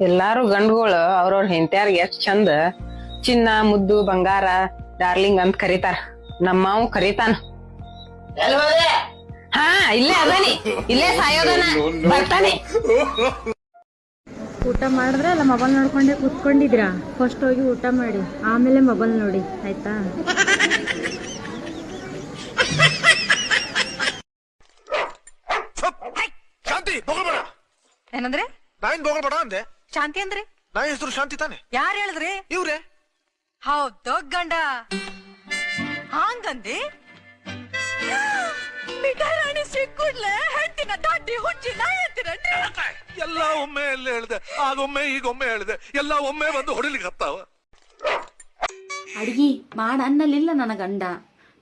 ಎಲ್ಲಾರು ಗಂಡುಗಳು ಅವ್ರವ್ರ ಹೆಂಡ್ತ್ಯಾರ್ಗೆ ಎಷ್ಟ್ ಚಂದ ಚಿನ್ನ ಮುದ್ದು ಬಂಗಾರ ಡಾರ್ಲಿಂಗ್ ಅಂತ ಕರೀತಾರ. ನಮ್ಮವ್ ಕರೀತಾನ. ಹಾ ಇಲ್ಲೇ ಅದಾನಿ. ಇಲ್ಲೇ ಸಾಯೋದನ. ಬರ್ತಾನೆ. ಊಟ ಮಾಡಿದ್ರೆ ಅಲ್ಲ ಮೊಬೈಲ್ ನೋಡ್ಕೊಂಡೆ ಕೂತ್ಕೊಂಡಿದ್ರಾ ಫಸ್ಟ್ ಹೋಗಿ ಊಟ ಮಾಡಿ. ಆಮೇಲೆ ಮೊಬೈಲ್ ನೋಡಿ. ಆಯ್ತಾ? ಏನಂದ್ರೆ? ನಾವೇನ್ ಬೊಗಳ್ಬೇಡ ಅಂದೆ. ಶಾಂತಿ ಅಂದ್ರೆ? ನಾ ಹೆಸರು ಶಾಂತಿ ತಾನೆ. ಯಾರು ಹೇಳಿದ್ರಿ? ಇವ್ರೆ. ಹೌದು ಗಂಡ. ಹಾಂಗಂದಿ? ರಾಣಿ ಸಿಕ್ಕುಡ್ಲೆ ಹೆಂಡತಿನ ದಾಟಿ ಹುಚ್ಚಿ ನಾಯಿ ಅಂತೀರನ್ರಿ ಎಲ್ಲ ಒಮ್ಮೆ ಎಲ್ಲ ಹೇಳ್ದೆ? ಆಗೊಮ್ಮೆ ಈಗೊಮ್ಮೆ ಹೇಳ್ದೆ. ಎಲ್ಲ ಒಮ್ಮೆ ಬಂದು ಹೊಡಿಲಿಕ್ಕೆ ಹತ್ತಾವ. ಅಡ್ಗಿ ಮಾಡ ಅನ್ನಲಿಲ್ಲ ನನ್ನ ಗಂಡ.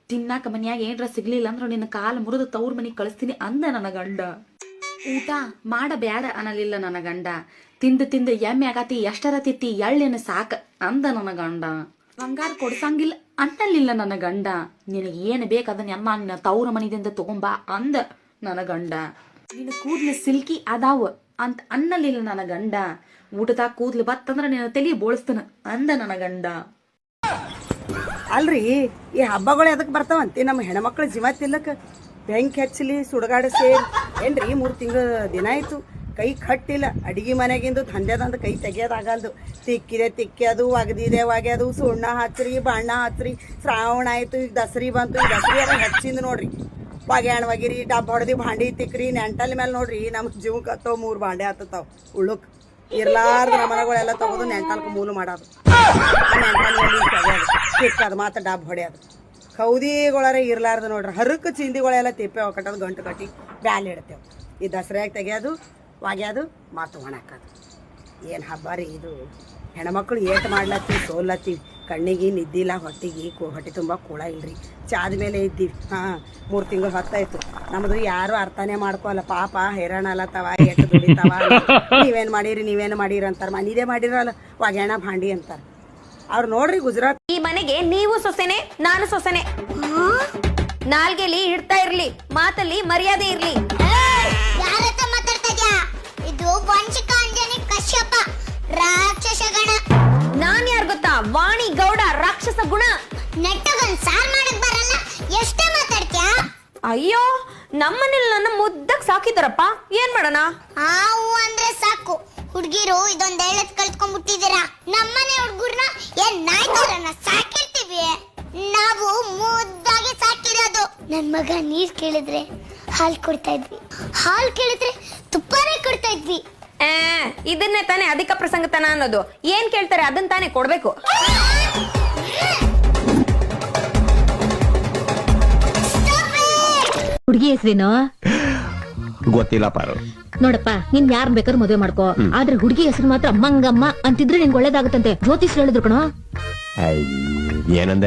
ತಿನ್ನಾಕ ಮನ್ಯಾಗ ಏನ್ರ ಸಿಗ್ಲಿಲ್ಲ ಅಂದ್ರ ನಿನ್ನ ಕಾಲು ಮುರಿದು ತವ್ರ ಮನೆಗೆ ಕಳಿಸ್ತೀನಿ ಅಂದ ನನ್ನ ಗಂಡ. ಊಟ ಮಾಡ ಬ್ಯಾಡ ಅನ್ನಲಿಲ್ಲ ನನ್ನ ಗಂಡ. ತಿಂದು ತಿಂದು ಎಮ್ಮೆ ಆಗತಿ, ಎಷ್ಟರ ತಿತ್ತಿ ಎಳ್ಳಿನ ಸಾಕ ಅಂದ ನನ್ನ ಗಂಡ. ಬಂಗಾರ ಕೊಡ್ಸಂಗಿಲ್ಲ ಅನ್ನಲಿಲ್ಲ ನನ್ನ ಗಂಡ. ನಿನಗೆ ಏನು ಬೇಕು ಅದನ್ನ ಎಲ್ಲ ನಿನ್ನ ಮನಿದಿಂದ ತಗೊಂಬಾ ಅಂದ ನನ್ನ ಗಂಡ. ನಿನ್ನ ಕೂದಲು ಸಿಲ್ಕಿ ಅದಾವ ಅಂತ ಅನ್ನಲಿಲ್ಲ ನನ್ನ ಗಂಡ. ಊಟದಾಗ ಕೂದ್ಲು ಬತ್ತಂದ್ರ ನಿನ್ನ ತಲಿ ಬೋಳಿಸ್ತನ ಅಂದ ನನ್ನ ಗಂಡ. ಅಲ್ರಿ, ಈ ಹಬ್ಬಗಳು ಎದಕ್ ಬರ್ತಾವಂತೆ? ನಮ್ಮ ಹೆಣ್ಮಕ್ಳು ಜೀವ ತಿಲ್ಲಕ ಬೆಂಕಿ ಹಚ್ಚಲಿ ಸುಡಗಾಡ ಸೇರಿ? ಏನ್ರಿ, ಮೂರು ತಿಂಗಳ ದಿನ ಆಯ್ತು. ಕೈ ಕಟ್ಟಿಲ್ಲ. ಅಡಿಗೆ ಮನೆಗಿಂದು ದಂಧೆದಂದು ಕೈ ತೆಗಿಯೋದಾಗಲ್ದು. ತಿಕ್ಕಿದೆ ತಿಕ್ಕಿಯೋದು ಒಗದಿದೆ, ಒಗ್ಯದು. ಸುಣ್ಣ ಹಚ್ರಿ ಬಣ್ಣ ಹಚ್ಚಿರಿ ಶ್ರಾವಣ ಆಯಿತು, ಈಗ ದಸರಿ ಬಂತು. ಈ ದಸರಿ ಎಲ್ಲ ಹಚ್ಚಿಂದು ನೋಡ್ರಿ. ಒಗ್ಯಾಣ ಒಗಿರಿ ಡಬ್ಬ ಹೊಡೆದು, ಭಾಂಡಿ ತಿಕ್ಕ್ರಿ ನೆಂಟಲ್ ಮೇಲೆ ನೋಡ್ರಿ ನಮ್ಮ ಜೀವಕ್ಕೆ ಹತ್ತೋ ಮೂರು ಭಾಂಡೆ ಹತ್ತತಾವ ಉಳುಕ್ ಇರ್ಲಾರ್ದು ನಮ್ಮ ಮನೆಗಳೆಲ್ಲ ತಗೋದು ನೆಂಟಲ್ಕ ಮೂಲು ಮಾಡೋದು. ತಿಕ್ಕದು ಮಾತ್ರ ಡಬ್ ಹೊಡೆಯೋದು. ಕೌದಿಗಳರ ಇರ್ಲಾರ್ದು ನೋಡ್ರಿ. ಹರಕ್ಕೆ ಚಿಂದಿಗಳೆಲ್ಲ ತಿಪ್ಪೆ ಒಕ್ಕಟ್ಟದು ಗಂಟು ಕಟ್ಟಿ ಬ್ಯಾಲ್ ಇಡ್ತೇವೆ. ಈ ದಸರಾಗ ತೆಗೆಯೋದು ಒಗ್ಯೋದು ಮಾತು ಒಣಕೋದು ಏನು ಹಬ್ಬ ರೀ ಇದು. ಹೆಣ್ಮಕ್ಳು ಏಟು ಮಾಡ್ಲತ್ತೀವಿ ಸೋಲ್ಲತ್ತೀವಿ ಕಣ್ಣಿಗೆ ನಿದ್ದಿಲ್ಲ, ಹೊಟ್ಟಿಗೆ ಕೂ ಹೊಟ್ಟೆ ತುಂಬ ಕೂಳ ಇಲ್ರಿ. ಚಾದ ಮೇಲೆ ಇದ್ದೀವಿ. ಹಾಂ, ಮೂರು ತಿಂಗಳು ಹೊತ್ತಾಯ್ತು. ನಮ್ಮದು ಯಾರು ಅರ್ಥನೇ ಮಾಡ್ಕೊಲ್ಲ. ಪಾಪ, ಹೈರಾಣ ಅಲ್ಲತ್ತವ ಎಷ್ಟು ದುಡಿತಾವ ನೀವೇನು ಮಾಡೀರಿ ನೀವೇನು ಮಾಡೀರಿ ಅಂತಾರೆ. ಮನೀದೇ ಮಾಡಿರಲ್ಲ. ಒಗ್ಯಾಣ ಭಾಂಡಿ ಅಂತಾರೆ. ಅವ್ರು ನೋಡ್ರಿ ಗುಜರಾತ್. ಈ ಮನೆಗೆ ನೀವು ಸೊಸೆನೆ ನಾನು ಸೊಸೆನೆ. ನಾಲ್ಗೆಲಿ ಇಡ್ತಾ ಇರ್ಲಿ ಮಾತಲ್ಲಿ ಮರ್ಯಾದೆ ಇರ್ಲಿ. ಯಾರತ್ರ ಮಾತಾಡ್ತಾ ಇದ್ಯಾ? ಇದು ವಂಶಿಕ ಅಂಜನಿ ಕಶ್ಯಪ ರಾಕ್ಷಸ ಗಣ. ನಾನ್ ಯಾರ್ ಗೊತ್ತಾ? ವಾಣಿ ಗೌಡ ರಾಕ್ಷಸ ಗುಣ. ನೆಟ್ಟಗೊಂದ್ ಸಾರ್ ಮಾಡಕ್ ಬರಲ್ಲ ಎಷ್ಟೇ ಮಾತಾಡ್ತ್ಯಾ? ಅಯ್ಯೋ ನಮ್ಮನೇಲಿ ನನ್ನ ಮುದ್ದಕ್ ಸಾಕಿದಾರಪ್ಪ ಏನ್ ಮಾಡೋಣ? ಹಾವು ಅಂದ್ರೆ ಸಾಕು. ಹುಡ್ಗಿರು ಇದೊಂದ್ ಹೇಳದ್ ಕಲ್ತ್ಕೊಂಡ್ಬಿಟ್ಟಿದ್ದೀರಾ. ನಮ್ಮನೆ ಹುಡ್ಗುರ್ನ ಏನ್ ನಾಯ್ತರನ್ನ ಸಾಕಿರ್ತೀವಿ. ನಾವು ಮುದ್ದಾಗಿ ಸಾಕಿರೋದು. ನನ್ ಮಗ ನೀರ್ ಕೇಳಿದ್ರೆ ಹಾಲ್ ಕೊಡ್ತಾ ಇದ್ವಿ. ಹಾಲ್ ಕೇಳಿದ್ರೆ ತುಪ್ಪನೇ ಕೊಡ್ತಾ ಇದ್ವಿ. ಆ, ಇದನ್ನೇ ತಾನೇ ಅಧಿಕ ಪ್ರಸಂಗತನ ಅನ್ನೋದು. ಏನ್ ಕೇಳ್ತಾರೆ ಅದನ್ನ ತಾನೇ ಕೊಡ್ಬೇಕು. ಹುಡುಗಿ ಹೆಸರೇನು? ಗೊತ್ತಿಲ್ಲ ಪಾರು. ನೋಡಪ್ಪ ನಿನ್ ಯಾರ್ ಬೇಕಾದ್ರೂ ಮದುವೆ ಮಾಡ್ಕೋ. ಆದ್ರೆ ಹುಡುಗಿ ಹೆಸರು ಮಾತ್ರ ಮಂಗಮ್ಮ ಅಂತಿದ್ರೆ ನಿನ್ಗೆ ಒಳ್ಳೇದಾಗುತ್ತಂತೆ. ಜ್ಯೋತಿಷ್ ಹೇಳಿದ್ರು ಕಣೋ. ಏನಂದ?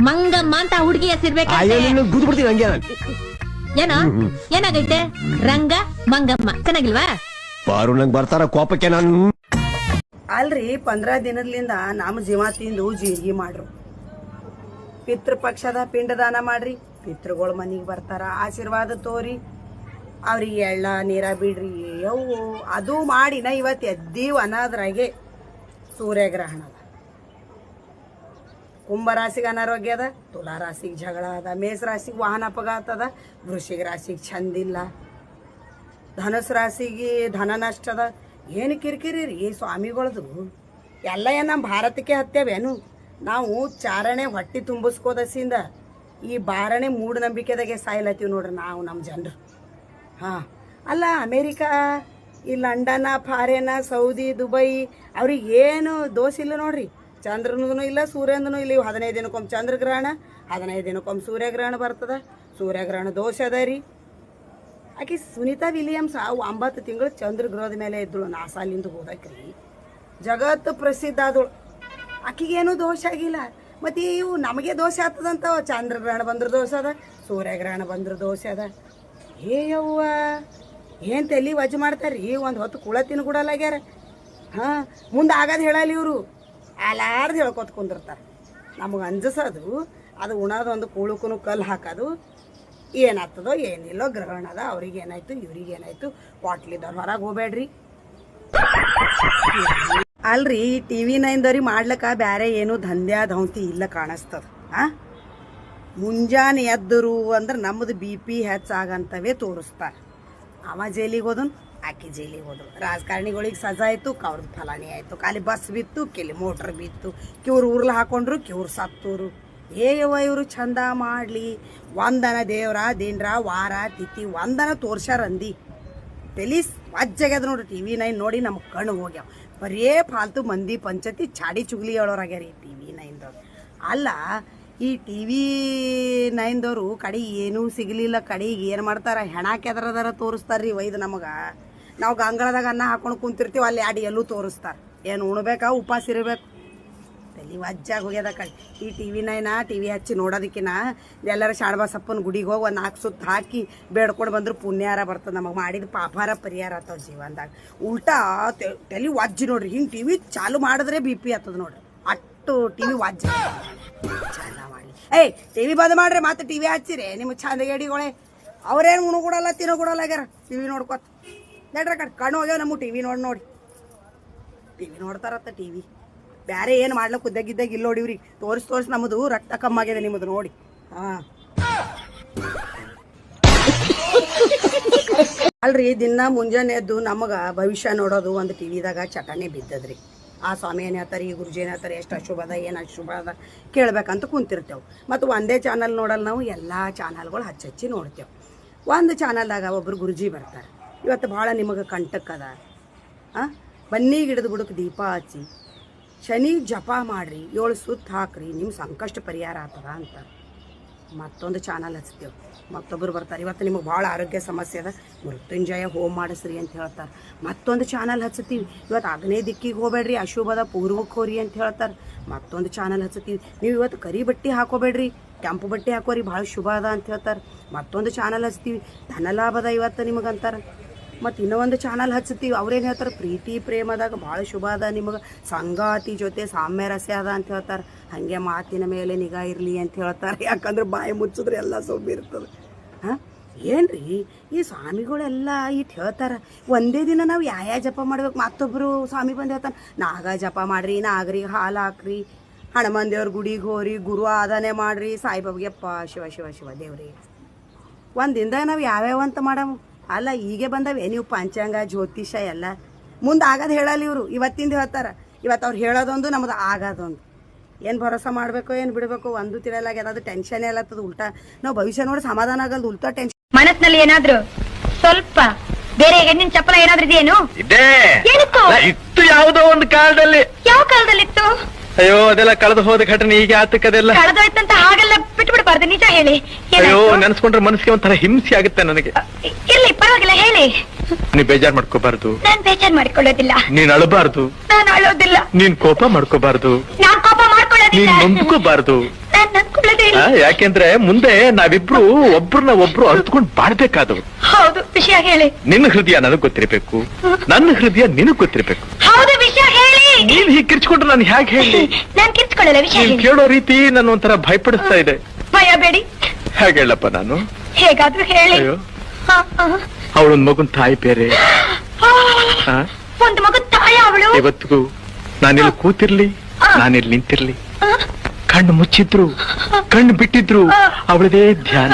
ಮಂಗಮ್ಮ ಅಂತ ಹುಡುಗಿ ಹೆಸರು ಹಂಗೆ. ನಾನು ಏನೋ ಏನಾಗೈತೆ? ರಂಗ ಮಂಗಮ್ಮ. ಚೆನ್ನಾಗಿಲ್ವಾ? ಪಾರು ನಂಗೆ ಬರ್ತಾರ ಕೋಪಕ್ಕೆ ನಾನು ಅಲ್ರಿ ಪಂದ್ರ ದಿನದಿಂದ ನಮ್ಮ ಜೀವ ತಿಂದು ಜೀರ್ಗಿ ಮಾಡ್ರು. ಪಿತೃಪಕ್ಷದ ಪಿಂಡದಾನ ಮಾಡ್ರಿ. ಪಿತೃಗಳು ಮನೆಗೆ ಬರ್ತಾರ ಆಶೀರ್ವಾದ ತೋರಿ. ಅವ್ರಿಗೆ ಎಳ್ಳ, ನೀರ, ಬಿಡ್ರಿ ಯೋ ಅದು ಮಾಡಿನ ಇವತ್ತು ಎದ್ದೀವ್ ಅನ್ನೋದ್ರಾಗೆ ಸೂರ್ಯಗ್ರಹಣ ಅದ. ಕುಂಭ ರಾಶಿಗೆ ಅನಾರೋಗ್ಯ ಅದ ತುಲಾ ರಾಶಿಗೆ ಜಗಳ ಅದ ಮೇಷ ರಾಶಿಗೆ ವಾಹನ ಅಪಘಾತ ಅದ ವೃಷಿಗ ರಾಶಿಗೆ ಚಂದಿಲ್ಲ ಧನುಸ್ ರಾಶಿಗೆ ಧನ ನಷ್ಟ ಅದ. ಏನು ಕಿರಿಕಿರಿ ರೀ ಸ್ವಾಮಿಗಳದು? ಎಲ್ಲ ಏನು ನಮ್ಮ ಭಾರತಕ್ಕೆ ಹತ್ತೇವೇನು ನಾವು ಚಾರಣೆ ಹೊಟ್ಟಿ ತುಂಬಿಸ್ಕೋದಸಿಂದ ಈ ಬಾರಣೆ ಮೂಢನಂಬಿಕೆದಾಗೆ ಸಾಯ್ಲತ್ತೀವಿ ನೋಡ್ರಿ ನಾವು ನಮ್ಮ ಜನರು. ಹಾಂ. ಅಲ್ಲ, ಅಮೇರಿಕಾ, ಈ ಲಂಡನ, ಫಾರೇನ, ಸೌದಿ, ದುಬೈ, ಅವ್ರಿಗೆ ಏನು ದೋಷ ಇಲ್ಲ ನೋಡ್ರಿ. ಚಂದ್ರನೂ ಇಲ್ಲ ಸೂರ್ಯನೂ ಇಲ್ಲ. ಇವು ಹದಿನೈದು ದಿನಕ್ಕೊಮ್ಮೆ ಚಂದ್ರಗ್ರಹಣ, ಹದಿನೈದು ದಿನಕ್ಕೊಮ್ಮೆ ಸೂರ್ಯಗ್ರಹಣ ಬರ್ತದ. ಸೂರ್ಯಗ್ರಹಣ ದೋಷ ಅದ ರೀ. ಆಕೆ ಸುನೀತಾ ವಿಲಿಯಮ್ಸ್ ಅವು ಒಂಬತ್ತು ತಿಂಗಳು ಚಂದ್ರಗ್ರಹದ ಮೇಲೆ ಇದ್ದಳು. ನಾಸಾಲಿಂದ ಹೋದಕ್ರಿ. ಜಗತ್ತು ಪ್ರಸಿದ್ಧ ಆದಳು. ಆಕಿಗೇನು ದೋಷ ಆಗಿಲ್ಲ. ಮತ್ತು ಇವು ನಮಗೆ ದೋಷ ಆಗ್ತದಂತ ಚಂದ್ರಗ್ರಹಣ ಬಂದ್ರೆ ದೋಷ ಅದ, ಸೂರ್ಯಗ್ರಹಣ ಬಂದ್ರೆ ದೋಷ ಅದ. ಏ ಯವ್ವ, ಏನು ತಲೆ ವಜ್ ಮಾಡ್ತಾರ್ರಿ? ಒಂದು ಹೊತ್ತು ಕುಳ ತಿನ್ಕೊಡಲಾಗ್ಯಾರ ಹಾಂ, ಮುಂದೆ ಆಗೋದು ಹೇಳಲ್ಲ ಇವರು. ಅಲಾರ್ದು ಹೇಳ್ಕೊತ ಕುಂದಿರ್ತಾರೆ. ನಮಗೆ ಅಂಜಿಸೋದು ಅದು. ಉಣೋದೊಂದು ಕೂಳುಕೂ ಕಲ್ಲು ಹಾಕೋದು. ಏನಾಗ್ತದೋ ಏನಿಲ್ಲೋ ಗ್ರಹಣ ಅದ. ಅವ್ರಿಗೆ ಏನಾಯ್ತು ಇವ್ರಿಗೆ ಏನಾಯ್ತು ಪಾಟ್ಲಿದವ್ರು ಹೊರಗೆ ಹೋಗ್ಬೇಡ್ರಿ. ಅಲ್ರಿ ಟಿ ವಿ ನೈನ್ದವ್ರಿಗೆ ಮಾಡ್ಲಕ್ಕ ಬೇರೆ ಏನು ದಂಧ್ಯ ಧೌಂತಿ ಇಲ್ಲ ಕಾಣಿಸ್ತದ. ಆ ಮುಂಜಾನೆ ಎದ್ದರು ಅಂದ್ರೆ ನಮ್ಮದು ಬಿ ಪಿ ಹೆಚ್ಚಾಗಂತವೇ ತೋರಿಸ್ತಾರ ಅವ ಜೈಲಿಗೆ ಹೋದನು, ಆಕೆ ಜೈಲಿಗೆ ಹೋದ್ರು ರಾಜಕಾರಣಿಗಳಿಗೆ ಸಜಾ ಆಯ್ತು ಕವ್ರದ್ದು ಫಲಾನಿ ಆಯಿತು. ಖಾಲಿ ಬಸ್ ಬಿತ್ತು, ಕೆಲಿ ಮೋಟ್ರ್ ಬಿತ್ತು. ಕಿವ್ರು ಉರ್ಲು ಹಾಕೊಂಡ್ರು ಕಿವ್ರು ಸತ್ತೂರು. ಹೇಗೆ ಇವರು ಚಂದ ಮಾಡಲಿ. ಒಂದನ ದೇವ್ರ, ದಿನರ, ವಾರ, ತಿಥಿ ಒಂದನ ತೋರ್ಸ್ಯಾರ ಅಂದಿ. ತೆಲೀಸ್ ವಜ್ಜಾಗ್ಯದ ನೋಡ್ರಿ ಟಿ ವಿ ನೈನ್ ನೋಡಿ ನಮ್ಮ ಕಣ್ಣು ಹೋಗ್ಯಾವ. ಬರೇ ಫಾಲ್ತು ಮಂದಿ ಪಂಚತಿ ಚಾಡಿ ಚುಗ್ಲಿ ಹೇಳೋರಾಗ್ಯಾರ ಈ ಟಿ ವಿ ನೈನ್ದವ್ರು. ಅಲ್ಲ ಈ ಟಿ ವಿ ನೈನ್ದವರು ಕಡೆಗೆ ಏನೂ ಸಿಗಲಿಲ್ಲ ಕಡೆಗೆ ಏನು ಮಾಡ್ತಾರ? ಹೆಣ ಕೆದರದರ ತೋರಿಸ್ತಾರ್ರಿ ಒಯ್ದು ನಮಗೆ. ನಾವು ಗಂಗಳದಾಗ ಅನ್ನ ಹಾಕೊಂಡು ಕುಂತಿರ್ತೀವಿ, ಅಲ್ಲಿ ಆಡಿ ಎಲ್ಲೂ ತೋರಿಸ್ತಾರೆ. ಏನು ಉಣ್ಬೇಕಾ? ಉಪವಾಸ ಇರಬೇಕು. ತಲೆ ವಜ್ಜಾಗಿ ಹೋಗ್ಯದ ಕಡೆ ಈ T V nine, T V ಹಚ್ಚಿ ನೋಡೋದಕ್ಕಿನ? ಎಲ್ಲರ ಶಾಣಬಸಪ್ಪನ ಗುಡಿಗೆ ಹೋಗಿ ಒಂದು ನಾಲ್ಕು ಸುತ್ತ ಹಾಕಿ ಬೇಡ್ಕೊಂಡು ಬಂದ್ರೆ ಪುಣ್ಯಾರ ಬರ್ತದೆ ನಮಗೆ. ಮಾಡಿದ ಪಾಪಾರ ಪರಿಹಾರ ಆತವ್ರ ಜೀವನದಾಗ. ಉಲ್ಟಾ ತಲೆ ವಜ್ಜಿ ನೋಡ್ರಿ. ಹಿಂಗೆ ಟಿ ವಿ ಚಾಲು ಮಾಡಿದ್ರೆ ಬಿ ಪಿ ಆತದ ನೋಡ್ರಿ. ಅಟ್ಟು ಟಿ ವಿ ವಾಜ್ಯ ಏಯ್, ಟಿವಿ ಬಂದ್ ಮಾಡ್ರಿ, ಮತ್ತೆ ಟಿವಿ ಹಚ್ಚಿರಿ. ನಿಮಗೆ ಚಂದ ಗೇಡಿಗಳೇ ಅವ್ರೇನು ಉಣು ಕೊಡಲ್ಲ ಕೊಡಲ್ಲ ಆಗ್ಯಾರ? ಟಿವಿ ನೋಡ್ಕೊತ. ನಡ್ರ ಕಣ್ ಕಣ್ಣು ಹೋಗ್ಯಾವ ನಮ್ಮ ಟಿವಿ ನೋಡಿ ನೋಡಿ. ಟಿವಿ ನೋಡ್ತಾರತ್ತ ಟಿವಿ. ಬೇರೆ ಏನು ಮಾಡ್ಲಕ್ಕೆ ಉದ್ದಾಗಿದ್ದಾಗ ಇಲ್ಲಿ ನೋಡಿವ್ರಿ ತೋರಿಸಿ ತೋರಿಸಿ ನಮ್ಮದು ರಕ್ತ ಕಮ್ಮಾಗಿದೆ ನಿಮ್ಮದು ನೋಡಿ. ಹಾಂ. ಅಲ್ರಿ, ದಿನ ಮುಂಜಾನೆ ಎದ್ದು ನಮಗೆ ಭವಿಷ್ಯ ನೋಡೋದು ಒಂದು ಟಿವಿದಾಗ ಚಟನೆ ಬಿದ್ದದ್ರಿ. ಆ ಸ್ವಾಮಿ ಏನು ಹೇಳ್ತಾರೆ, ಈ ಗುರುಜಿ ಏನು ಹೇಳ್ತಾರೆ, ಎಷ್ಟು ಅಶುಭ ಅದ, ಏನು ಅಶುಭ ಅದ ಕೇಳ್ಬೇಕಂತ ಕುಂತಿರ್ತೇವೆ. ಮತ್ತು ಒಂದೇ ಚಾನಲ್ ನೋಡಲ್ಲ ನಾವು, ಎಲ್ಲ ಚಾನಲ್ಗಳು ಹಚ್ಚಿ ನೋಡ್ತೇವೆ. ಒಂದು ಚಾನಲ್ದಾಗ ಒಬ್ಬರು ಗುರುಜಿ ಬರ್ತಾರೆ. ಇವತ್ತು ಭಾಳ ನಿಮಗೆ ಕಂಟಕ್ಕದ ಬನ್ನಿ ಗಿಡದ ಬುಡಕ್ಕೆ ದೀಪ ಹಚ್ಚಿ, ಶನಿ ಜಪ ಮಾಡಿರಿ, ಏಳು ಸುತ್ತ ಹಾಕ್ರಿ ನಿಮ್ಮ ಸಂಕಷ್ಟ ಪರಿಹಾರ ಆಗ್ತದ ಅಂತ. ಮತ್ತೊಂದು ಚಾನಲ್ ಹಚ್ತೇವೆ. ಮತ್ತೊಬ್ಬರು ಬರ್ತಾರೆ. ಇವತ್ತು ನಿಮಗೆ ಭಾಳ ಆರೋಗ್ಯ ಸಮಸ್ಯೆ ಅದ. ಮೃತ್ಯುಂಜಯ ಹೋಮ್ ಮಾಡಿಸ್ರಿ ಅಂತ ಹೇಳ್ತಾರೆ. ಮತ್ತೊಂದು ಚಾನಲ್ ಹಚ್ತೀವಿ. ಇವತ್ತು ಆಗ್ನೇಯ ದಿಕ್ಕಿಗೆ ಹೋಗ್ಬೇಡ್ರಿ. ಅಶುಭದ ಪೂರ್ವಕ್ಕೆ ಹೋರಿ ಅಂತ ಹೇಳ್ತಾರೆ. ಮತ್ತೊಂದು ಚಾನಲ್ ಹಚ್ತೀವಿ. ನೀವು ಇವತ್ತು ಕರಿ ಬಟ್ಟೆ ಹಾಕೋಬೇಡ್ರಿ. ಕೆಂಪು ಬಟ್ಟೆ ಹಾಕೋರಿ. ಭಾಳ ಶುಭ ಅದ ಅಂತ ಹೇಳ್ತಾರೆ. ಮತ್ತೊಂದು ಚಾನಲ್ ಹಚ್ತೀವಿ. ಧನಲಾಭದ ಇವತ್ತು ನಿಮಗಂತಾರೆ. ಮತ್ತು ಇನ್ನೊಂದು ಚಾನಲ್ ಹಚ್ತೀವಿ. ಅವ್ರೇನು ಹೇಳ್ತಾರೆ? ಪ್ರೀತಿ ಪ್ರೇಮದಾಗ ಭಾಳ ಶುಭ ಅದ ನಿಮಗೆ. ಸಂಗಾತಿ ಜೊತೆ ಸಾಮ್ಯರಸ್ಯ ಅದ ಅಂತ ಹೇಳ್ತಾರೆ. ಹಾಗೆ ಮಾತಿನ ಮೇಲೆ ನಿಗಾ ಇರಲಿ ಅಂತ ಹೇಳ್ತಾರೆ. ಯಾಕಂದ್ರೆ ಬಾಯಿ ಮುಚ್ಚಿದ್ರೆ ಎಲ್ಲ ಸೊಬ್ಬಿರ್ತದೆ ಹಾಂ? ಏನ್ರಿ? ಈ ಸ್ವಾಮಿಗಳೆಲ್ಲ ಇಟ್ಟು ಹೇಳ್ತಾರೆ. ಒಂದೇ ದಿನ ನಾವು ಯಾವ ಜಪ ಮಾಡ್ಬೇಕು. ಮತ್ತೊಬ್ಬರು ಸ್ವಾಮಿ ಬಂದು ಹೇಳ್ತಾನೆ ನಾಗ ಜಪ ಮಾಡಿರಿ ನಾಗರಿಗೆ ಹಾಲು ಹಾಕ್ರಿ ಹನುಮಾನ್ ದೇವ್ರ ಗುಡಿಗೆ ಹೋರಿ, ಗುರು ಆದಾನೆ ಮಾಡ್ರಿ ಸಾಯಿಬಾಬಾಗೆಪ್ಪ ಶಿವ ಶಿವ ಶಿವ ದೇವ್ರಿ. ಒಂದು ನಾವು ಯಾವ್ಯಾವ ಅಂತ ಮಾಡಮ್ ಅಲ್ಲ ಹೀಗೆ ಬಂದವೆ. ನೀವು ಪಂಚಾಂಗ ಜ್ಯೋತಿಷ ಎಲ್ಲ. ಮುಂದೆ ಆಗೋದು ಹೇಳಲ್ಲ ಇವರು. ಇವತ್ತಿಂದ ಹೇಳ್ತಾರ. ಇವತ್ತು ಅವ್ರು ಹೇಳೋದೊಂದು ನಮ್ದು ಆಗೋದೊಂದು. ಏನು ಭರೋಸಾ ಮಾಡಬೇಕು ಏನು ಬಿಡಬೇಕು ಒಂದು ತಿಳಿಯಲಾಗ್ಯದ ಅದು ಟೆನ್ಷನ್ ಎಲ್ಲತ್ತದ ಉಲ್ಟಾ. ನಾವು ಭವಿಷ್ಯ ನೋಡಿ ಸಮಾಧಾನ ಆಗಲ್ದು ಉಲ್ಟಾ ಟೆನ್ಷನ್ ಮನಸ್ನಲ್ಲಿ ಏನಾದ್ರು ಸ್ವಲ್ಪ ಬೇರೆ ಹೆಣ್ಣಿನ ಚಪ್ಪಲ ಏನಾದ್ರೂ ಇದೆಯೇನು? ಇತ್ತು ಯಾವುದೋ ಒಂದು ಕಾಲದಲ್ಲಿ. ಯಾವ ಕಾಲದಲ್ಲಿ ಇತ್ತು ಅಯ್ಯೋ ಅದೆಲ್ಲ ಕಳೆದು ಹೋದ ಘಟನೆ ಈಗ ಆತಕ್ಕದೆಲ್ಲ ಕಳೆದೋಯ್ತಂತ ಹಾಗೆಲ್ಲ ಬಿಟ್ಟು ಬಿಡಬಾರ್ದು ನಿಜ ಹೇಳಿ. ಅಯ್ಯೋ ನೆನ್ಸ್ಕೊಂಡ್ರೆ ಮನಸ್ಸಿಗೆ ಒಂಥರ ಹಿಂಸೆ ಆಗುತ್ತೆ ನನಗೆ. ಇರ್ಲಿ ಪರವಾಗಿಲ್ಲ ಹೇಳಿ. ನೀ ಬೇಜಾರ್ ಮಾಡ್ಕೋಬಾರ್ದು. ನಾನ್ ಬೇಜಾರ್ ಮಾಡ್ಕೊಳ್ಳೋದಿಲ್ಲ. ನೀನ್ ಅಳಬಾರ್ದು. ನಾನು ಅಳೋದಿಲ್ಲ. ನೀನ್ ಕೋಪ ಮಾಡ್ಕೋಬಾರ್ದು. ನಾನ್ ಕೋಪ ಮಾಡ್ಕೊಳ್ಳೋದಿಲ್ಲ. ನೀನ್ ನಂಬ್ಕೋಬಾರ್ದು. ನಾನ್ ನಂಬ್ಕೊಳ್ಳೋದಿಲ್ಲ ಇಲ್ಲ. ಆ, ಯಾಕೆಂದ್ರೆ ಮುಂದೆ ನಾವಿಬ್ರು ಒಬ್ರನ್ನ ಒಬ್ರು ಅರ್ತ್ಕೊಂಡ್ ಬಾಳ್ಬೇಕಾದವು ಹೌದು ವಿಷಯ ಹೇಳಿ. ನಿನ್ನ ಹೃದಯ ನನಗ್ ಗೊತ್ತಿರ್ಬೇಕು. ನನ್ನ ಹೃದಯ ನಿನಗ್ ಗೊತ್ತಿರ್ಬೇಕು. ಹೌದು ವಿಷಯ ಹೇಳಿ. ನೀನ್ ಹೀಗೆ ಕಿರ್ಚ್ಕೊಂಡ್ರೆ ನಾನು ಹೇಗೆ ಹೇಳಿ? ನಾನ್ ಕಿರ್ಚ್ಕೊಳ್ಳಲ್ಲ ವಿಷಯ ನೀನ್ ಹೇಳಿ. ಕೇಳೋ ರೀತಿ ನನ್ನ ಒಂಥರ ಭಯಪಡಿಸ್ತಾ ಇದೆ ಭಯ ಬೇಡಿ. ಹೇಗೆ ಹೇಳಪ್ಪ ನಾನು? ಹೇಗಾದ್ರೂ ಹೇಳಿ. ಅಯ್ಯೋ. ಹ, ಹ. ಅವಳೊಂದ್ ಮಗುನ್ ತಾಯಿ ಬೇರೆ. ಆ, ಆ, ಒಂದು ಮಗು ತಾಯ ಅವಳು? ಇವತ್ತಿಗೂ ನಾನಿಲ್ಲಿ ಕೂತಿರ್ಲಿ ನಾನಿಲ್ಲಿ ನಿಂತಿರ್ಲಿ. ಕಣ್ಣು ಮುಚ್ಚಿದ್ರು ಕಣ್ಣು ಬಿಟ್ಟಿದ್ರು ಅವಳದೇ ಧ್ಯಾನ.